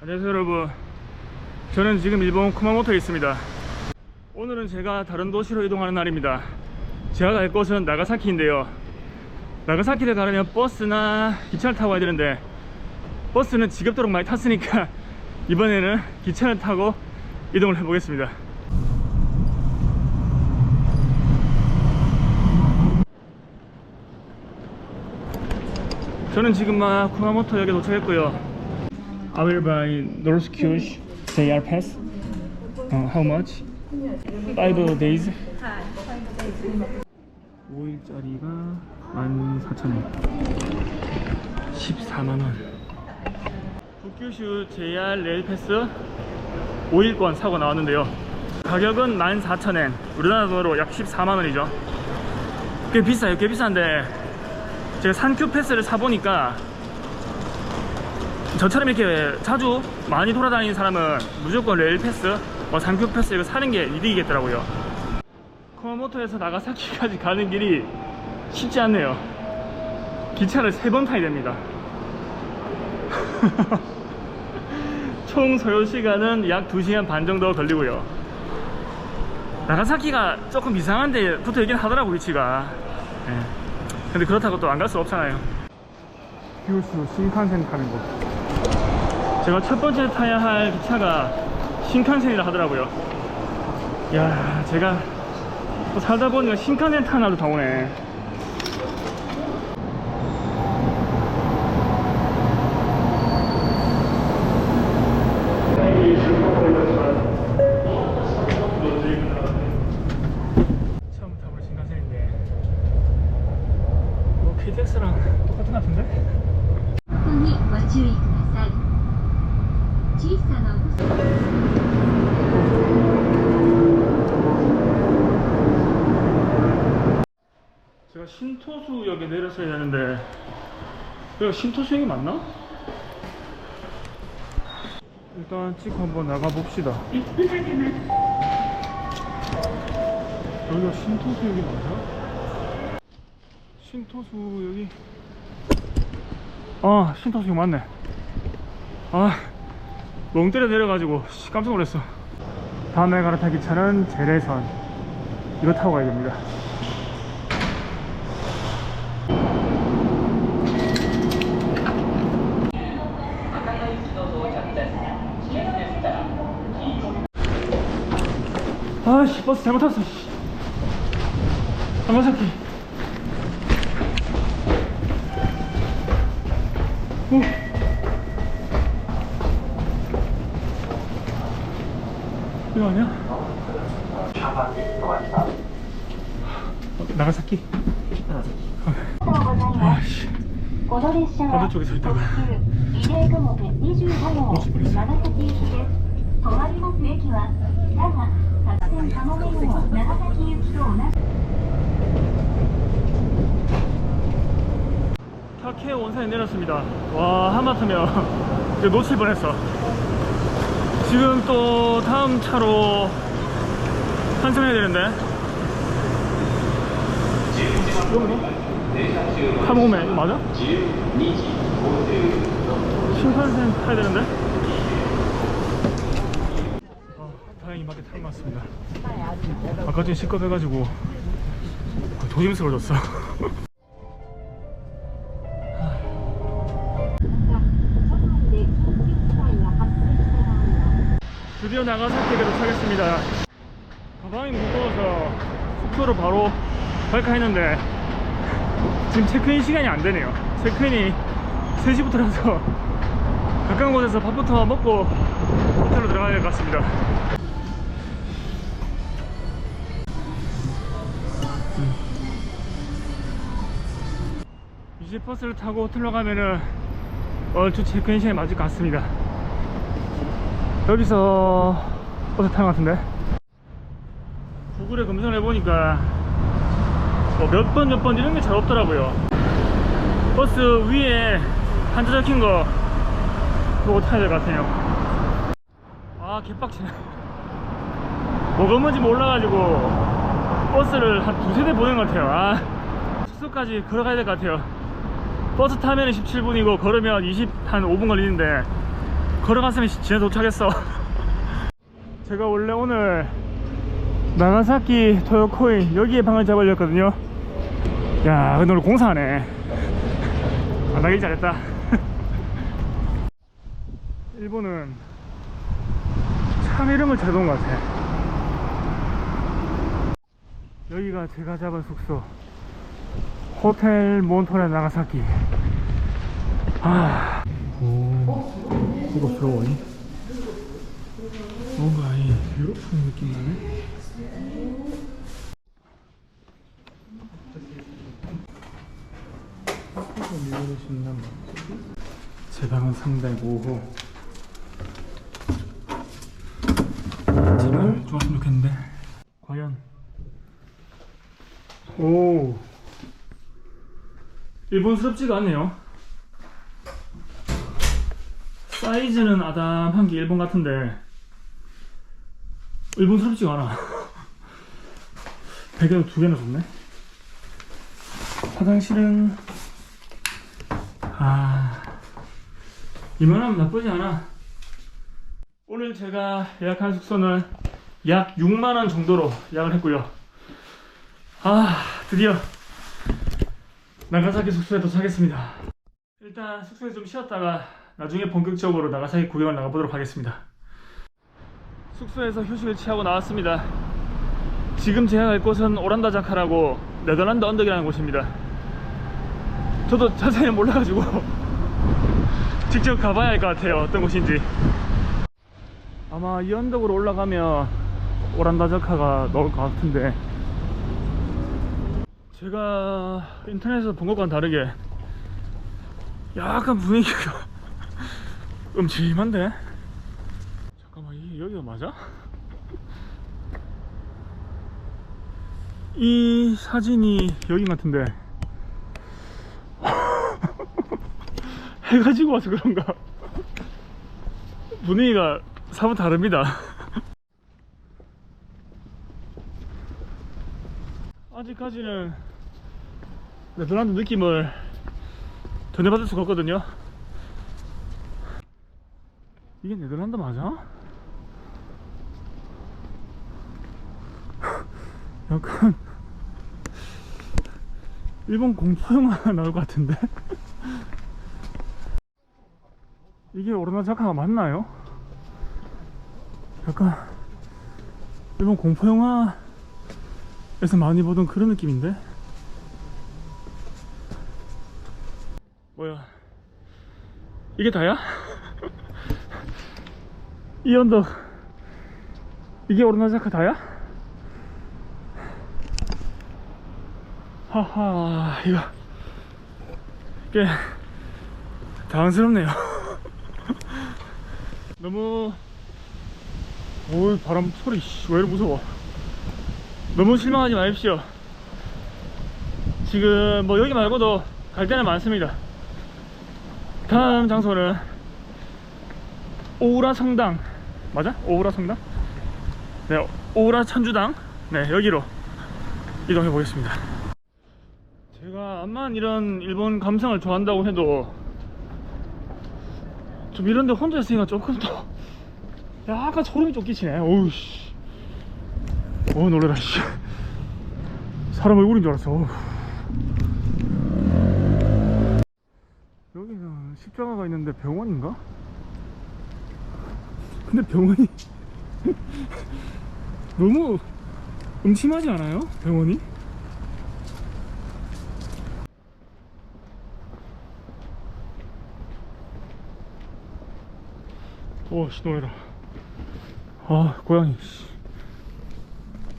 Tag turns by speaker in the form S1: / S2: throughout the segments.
S1: 안녕하세요 여러분. 저는 지금 일본 쿠마모토에 있습니다. 오늘은 제가 다른 도시로 이동하는 날입니다. 제가 갈 곳은 나가사키인데요. 나가사키를 가려면 버스나 기차를 타고 가야 되는데 버스는 지겹도록 많이 탔으니까 이번에는 기차를 타고 이동을 해보겠습니다. 저는 지금 막 쿠마모토역에 도착했고요 I will buy North Kyushu JR pass. Uh, how much? 5 days. 5일짜리가 14,000원. 14만 원. 북규슈 JR 레일 패스 5일권 사고 나왔는데요. 가격은 14,000엔. 우리나라 돈으로 약 14만 원이죠. 꽤 비싸요. 꽤 비싼데 제가 산큐 패스를 사보니까 저처럼 이렇게 자주 많이 돌아다니는 사람은 무조건 레일 패스, 뭐 상표 패스 이거 사는 게 이득이겠더라고요. 쿠마모토에서 나가사키까지 가는 길이 쉽지 않네요. 기차를 세 번 타야 됩니다. 총 소요 시간은 약 2시간 반 정도 걸리고요. 나가사키가 조금 이상한데 붙어 있긴 하더라고 위치가. 예. 근데 그렇다고 또 안 갈 수 없잖아요. 휴스 신칸센 타는 곳. 제가 첫 번째 타야 할 기차가 신칸센이라 하더라고요. 야, 제가 또 살다 보니까 신칸센 타는 날도 다 오네. 내렸어야 되는데 여기가 신토수역이 맞나? 일단 찍고 한번 나가 봅시다. 여기가 신토수역이 맞아? 신토수역이? 아 신토수역 맞네. 아 멍 때려 내려가지고 씨, 깜짝 놀랐어. 다음에 갈아탈 기차는 재래선. 이거 타고 가야 됩니다 아 씨 버스 잘못 탔어 씨. 야마사키 오. 이거 아니야? 어, 나가사키? 아씨
S2: この列車は特急リレー雲で25号長崎行きです止まります駅は佐賀
S1: 타케 원산에 내렸습니다 와 하마터면 놓칠 뻔했어 지금 또 다음 차로 한참 해야 되는데 타모메 맞아? 신선생 타야 되는데? 아까 전에 시겁해가지고 조심스러워졌어. 드디어 나가사키에 도착했습니다. 가방이 무거워서 숙소로 바로 갈까 했는데 지금 체크인 시간이 안 되네요. 체크인이 3시부터라서 가까운 곳에서 밥부터 먹고 호텔로 들어가야 될 것 같습니다. 버스를 타고 호텔로 가면은 얼추 체크인 시간이 맞을 것 같습니다. 여기서 버스 타는 것 같은데? 구글에 검색을 해보니까 뭐 몇 번 몇 번 이런 게 잘 없더라고요. 버스 위에 한자 적힌 거 보고 타야 될 것 같아요. 아 개빡치네. 뭐가 뭔지 몰라가지고 버스를 한 두세 대 보낸 것 같아요. 아 숙소까지 걸어가야 될 것 같아요 버스 타면 17분이고 걸으면 20, 한 5분 걸리는데 걸어갔으면 진짜 도착했어. 제가 원래 오늘 나가사키 토요코인 여기에 방을 잡으려 했거든요. 야 근데 오늘 공사하네. 안 하길 잘했다. 일본은 참 이런 걸잘 본 것 같아. 여기가 제가 잡은 숙소 호텔 몬토레 나가사키. 아. 오, 이거 부러워 뭔가 이 유럽 느낌 나네. 제 방은 상당히 5호 제발 좋았으면 좋겠는데. 과연? 오 일본스럽지가 않네요. 사이즈는 아담한 게 일본 같은데 일본스럽지가 않아. 베개도 두 개나 줬네. 화장실은 아 이만하면 나쁘지 않아. 오늘 제가 예약한 숙소는 약 6만원 정도로 예약을 했고요. 아 드디어 나가사키 숙소에 도착했습니다. 일단 숙소에 좀 쉬었다가 나중에 본격적으로 나가사키 구경을 나가보도록 하겠습니다. 숙소에서 휴식을 취하고 나왔습니다. 지금 제가 갈 곳은 오란다 자카라고 네덜란드 언덕이라는 곳입니다. 저도 자세히 몰라가지고 직접 가봐야 할 것 같아요. 어떤 곳인지. 아마 이 언덕으로 올라가면 오란다 자카가 나올 것 같은데 제가 인터넷에서 본 것과는 다르게 약간 분위기가 음침한데? 잠깐만 이 여기가 맞아? 이 사진이 여긴 같은데. 해가지고 와서 그런가? 분위기가 사뭇 다릅니다 아직까지는 네덜란드 느낌을 전혀 받을 수가 없거든요 이게 네덜란드 맞아? 약간 일본 공포 영화 나올 것 같은데 이게 오르나자카가 맞나요? 약간 일본 공포 영화 에서 많이 보던 그런 느낌인데? 뭐야. 이게 다야? 이 언덕. 이게 오르나자카 다야? 하하 이거. 꽤 당황스럽네요. 너무 오 바람 소리 씨, 왜 이렇게 무서워 너무 실망하지 마십시오. 지금 뭐 여기 말고도 갈 데는 많습니다. 다음 장소는 오우라 성당. 맞아? 오우라 성당? 네 오우라 천주당. 네 여기로 이동해 보겠습니다. 제가 암만 이런 일본 감성을 좋아한다고 해도 좀 이런데 혼자 있으니까 조금 더 약간 소름이 좀 끼치네. 어우 씨 어우 놀래라 씨 사람 얼굴인 줄 알았어. 여기는 십자가가 있는데 병원인가? 근데 병원이 너무 음침하지 않아요? 병원이? 오씨 놀래라 아 고양이 씨.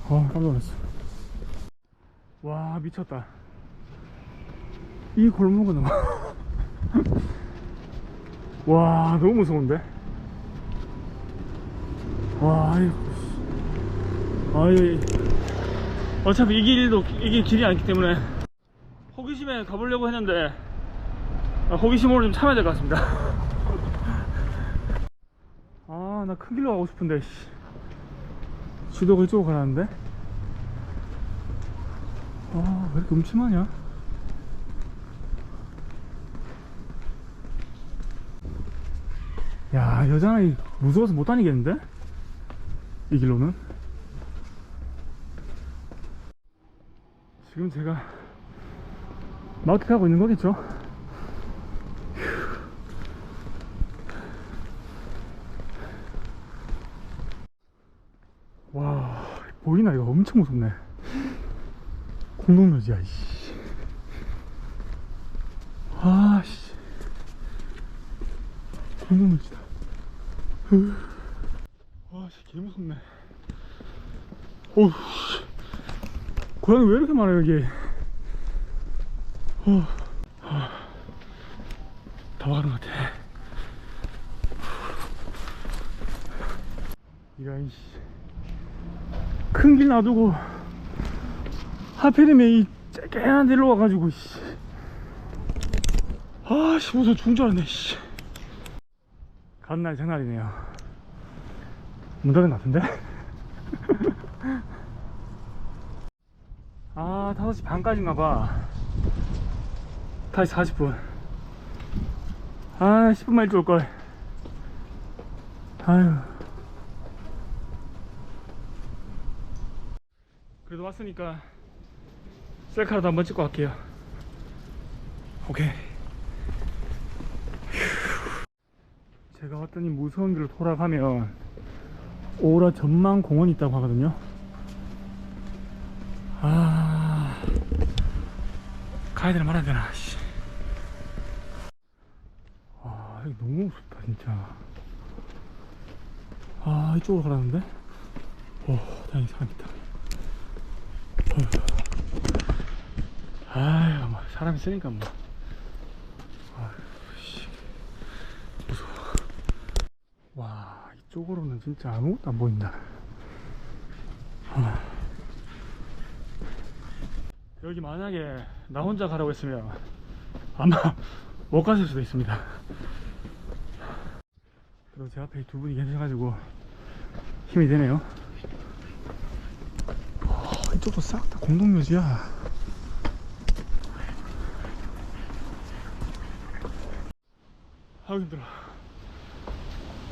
S1: 아 깜짝 놀랐어. 와 미쳤다. 이 골목은 와 너무 무서운데? 와 이거 아이 어차피 이 길도 이게 길이 아니기 때문에 호기심에 가보려고 했는데 아, 호기심으로 좀 참아야 될 것 같습니다. 아 나 큰 길로 가고 싶은데 씨. 지도가 이쪽으로 가라는데 아 왜 이렇게 음침하냐 야 여자는 무서워서 못 다니겠는데? 이 길로는 지금 제가 마우트하고 있는 거겠죠? 휴. 와 보이나? 이거 엄청 무섭네. 공동묘지야 이씨. 아씨. 공동묘지다. 와씨 개무섭네. 씨. 고양이 왜 이렇게 많아 여기? 어. 아. 다 와가는 것 같아 이런 큰 길 놔두고 하필이면 이 쬐깨한 데로 와가지고 씨. 아씨 무서워 죽은 줄 알았네 씨. 가는 날이 장날이네요 문 닫은 것 같은데? 아 5시 반까지인가봐 다시 40분 아 10분만 일찍 올걸 아유 그래도 왔으니까 셀카라도 한번 찍고 갈게요. 오케이. 휴. 제가 왔더니 무서운 길로 돌아가면 오라 전망 공원이 있다고 하거든요. 아. 가야 되나 말아야 되나 씨. 아 여기 너무 무섭다 진짜. 아 이쪽으로 가라는데? 오 다행히 사람 있다 아유 뭐 사람 있으니까 뭐. 아유 씨. 무서워. 와 이쪽으로는 진짜 아무것도 안 보인다. 아. 여기 만약에 나 혼자 가라고 했으면 아마 못 갔을 수도 있습니다. 그리고 제 앞에 두 분이 계셔가지고 힘이 되네요. 어, 이쪽도 싹 다 공동묘지야. 아우 힘들어.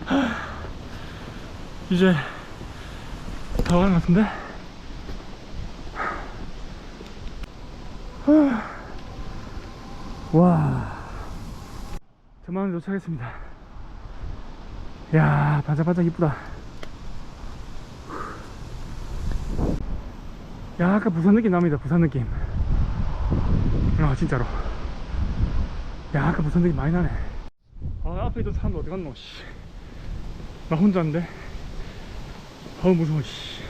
S1: 하, 이제 다 가는 것 같은데? 와. 저만 도착했습니다. 야 반짝반짝 이쁘다 야 아까 부산 느낌 납니다 부산 느낌. 아 진짜로. 야 아까 부산 느낌 많이 나네. 아 앞에 있던 사람도 어디 갔노 씨. 나 혼자인데? 어우 무서워 씨.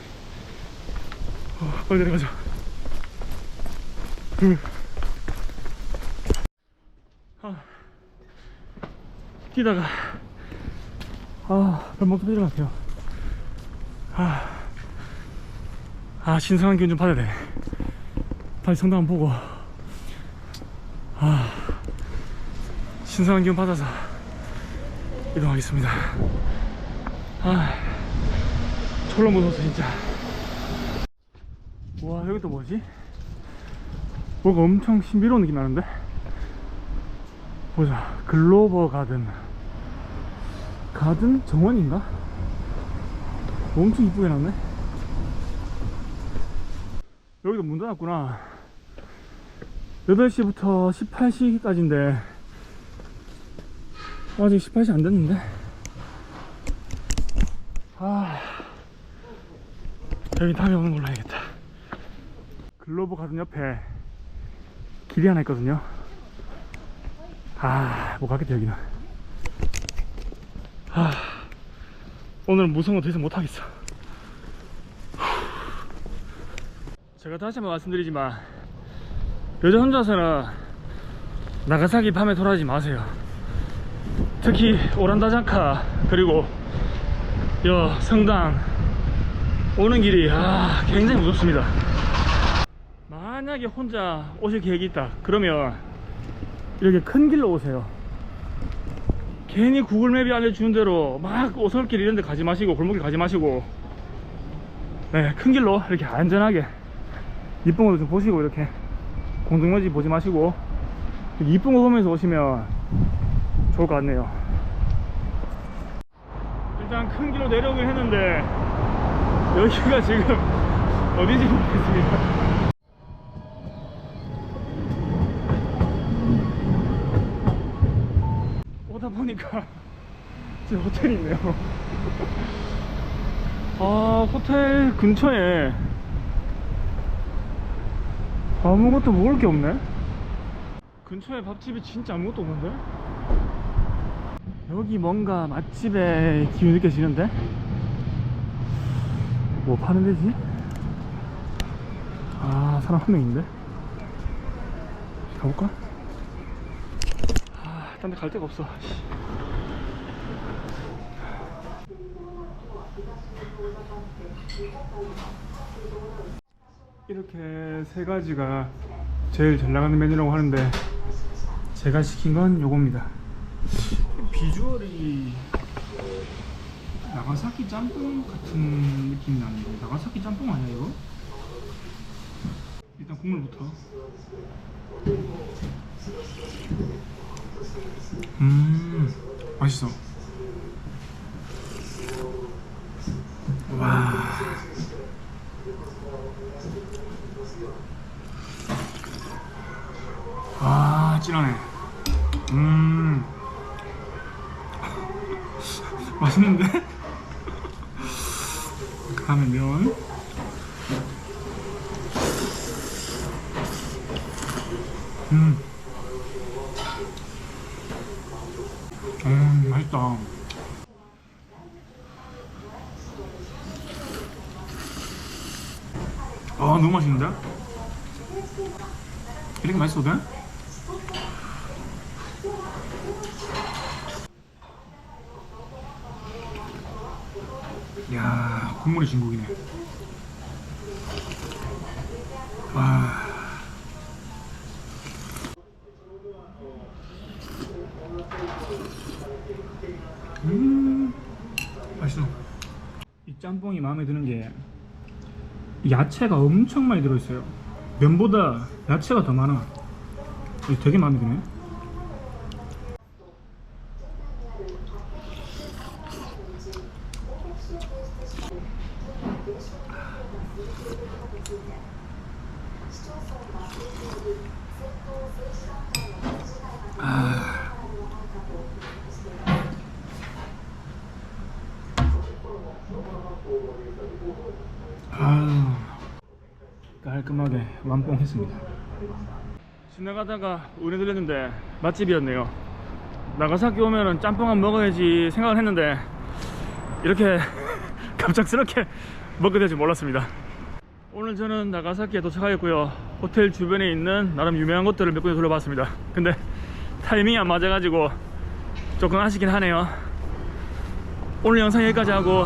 S1: 어, 빨리 내려가자. 응. 아, 뛰다가. 아 발목 터질 것 같아요. 아, 아 신선한 기운 좀 받아야 돼. 다시 성당 한번 보고. 아 신선한 기운 받아서 이동하겠습니다. 아 졸라 무서웠어 진짜. 와 여기 또 뭐지? 뭐가 엄청 신비로운 느낌 나는데? 보자. 글로버 가든. 가든 정원인가? 엄청 이쁘게 놨네 여기도 문 닫았구나 8시부터 18시까지인데 아직 18시 안 됐는데 아 여기 다음에 오는 걸로 해야겠다 글로버 가든 옆에 길이 하나 있거든요 아, 못 가겠다, 여기는. 아, 오늘은 무서운 거 더 이상 못 하겠어. 제가 다시 한번 말씀드리지만, 여자 혼자서는 나가사키 밤에 돌아다니지 마세요. 특히 오란다장카, 그리고 여 성당 오는 길이, 아, 굉장히 무섭습니다. 만약에 혼자 오실 계획이 있다, 그러면 이렇게 큰 길로 오세요. 괜히 구글맵이 알려주는 대로 막 오솔길 이런 데 가지 마시고 골목길 가지 마시고 네, 큰 길로 이렇게 안전하게 이쁜 것도 좀 보시고 이렇게 공동묘지 보지 마시고 이쁜 거 보면서 오시면 좋을 것 같네요. 일단 큰 길로 내려오긴 했는데 여기가 지금 어디지 모르겠습니다. 오다 보니까 지금 호텔이 있네요. 아, 호텔 근처에 아무것도 먹을 게 없네. 근처에 밥집이 진짜 아무것도 없는데? 여기 뭔가 맛집의 기운이 느껴지는데? 뭐 파는 데지? 아, 사람 한명 있는데? 가볼까? 아, 딴 데 갈 데가 없어. 씨. 이렇게 세 가지가 제일 잘 나가는 메뉴라고 하는데 제가 시킨 건 요겁니다. 비주얼이 나가사키 짬뽕 같은 느낌이 나는데 나가사키 짬뽕 아니야 이거? 일단 국물부터 음 맛있어 와 아, 찐하네. 음. 맛있는데? 그 다음에 면. 음. 음, 맛있다. 아, 너무 맛있는데? 이렇게 맛있어도 돼? 야 국물이 진국이네 와 음, 맛있어. 이 짬뽕이 마음에 드는 게 야채가 엄청 많이 들어있어요. 면보다 야채가 더 많아. 되게 마음에 드네. 아유, 깔끔하게 완뽕했습니다. 지나가다가 운에 들렸는데 맛집이었네요. 나가사키 오면은 짬뽕 한 먹어야지 생각을 했는데 이렇게 갑작스럽게 먹게 될 줄 몰랐습니다. 오늘 저는 나가사키에 도착하였고요. 호텔 주변에 있는 나름 유명한 곳들을 몇 군데 둘러봤습니다. 근데 타이밍이 안 맞아가지고 조금 아쉽긴 하네요. 오늘 영상 여기까지 하고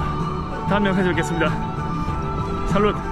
S1: 다음 영상에서 뵙겠습니다. 살룻!